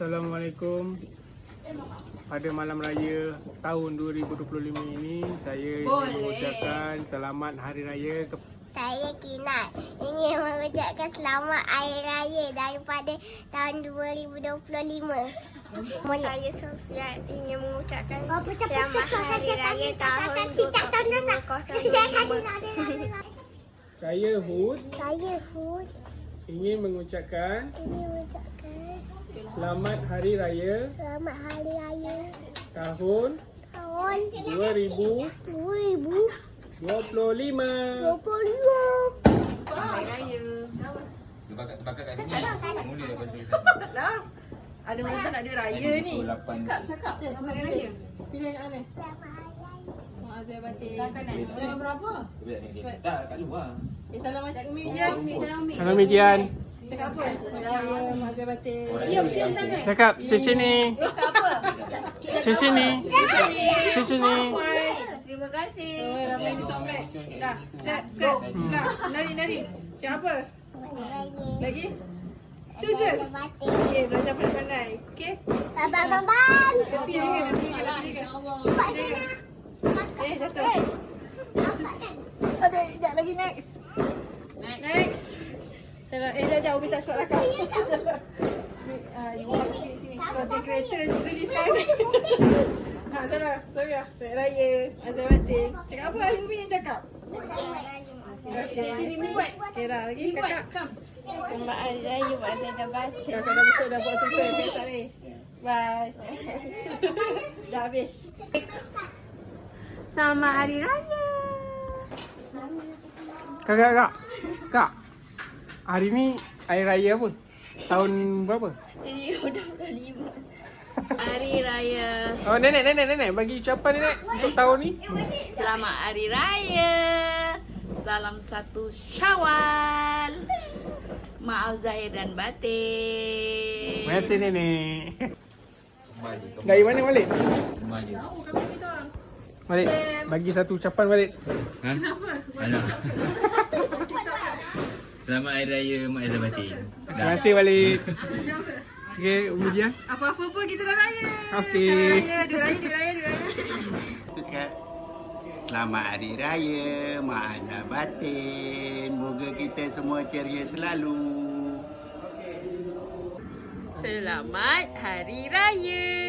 Assalamualaikum. Pada malam raya tahun 2025 ini saya ingin Boleh. mengucapkan selamat hari raya ke Saya Kinat ingin mengucapkan selamat Hari Raya daripada tahun 2025. Saya Sofia ingin mengucapkan selamat Hari Raya tahun 2025. Saya Hud Saya Hud ingin mengucapkan ingin mengucapkan selamat hari raya selamat Hari Raya tahun tahun 2025. 2025. Hari Raya. Terbakar terbakar kat sini. Mula daripada tu. Taklah. Ada nak ada raya ni. 28 Cakap, cakap. Selamat Hari Raya. Pilih mana? Selamat. Mak kanan. Orang berapa? Tak, kat luar. Eh, salam Umi je. Salam Umi, salam Umi. Salam Midian. Cakap apa? Raya Mak. Ya, cium tangan. Cakap sini. Cakap apa? Sini. Sini. Terima kasih. Oh, ramai ni somek. Dah, set, set. Sudah. Nari, nari. Cakap apa? Hari Raya. Lagi? Tu je. Okey, belajar pandai-pandai. Salah, eh. Umi tak suara kau. Ah, you want content creator macam tu ni sekarang. Ha, salah. Sorry lah. Selamat Raya. Azhar Batin. Cakap apa? Umi yang cakap. Okay. Sini, ni buat. Okay, dah. Lagi Ni buat. kakak. Hari Raya Mak Azhar Batin. Kakak dah betul, dah buat. Okay, sorry. Bye. dah habis. Selamat Hari Raya. Kak, kak, kak. Hari ni hari raya apa? Tahun berapa? Hari Raya. Oh, nenek, nenek, nenek. Bagi ucapan nenek untuk tahun ni. Selamat Hari Raya. Salam satu Syawal. Maaf Zahir dan Batin. Terima kasih nenek. Dari mana balik? Rumah je. Balik. Bagi satu ucapan balik. Ha? Alah. Selamat Hari Raya Mak Azhar Batin. Terima kasih balik. Okey, Umidian. Apa-apa pun kita dah raya. Okey. Selamat raya. Dua raya, dua raya, dua raya. Cakap Selamat Hari Raya Mak Azhar Batin Moga kita semua ceria selalu Selamat Hari Raya.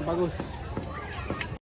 Bagus.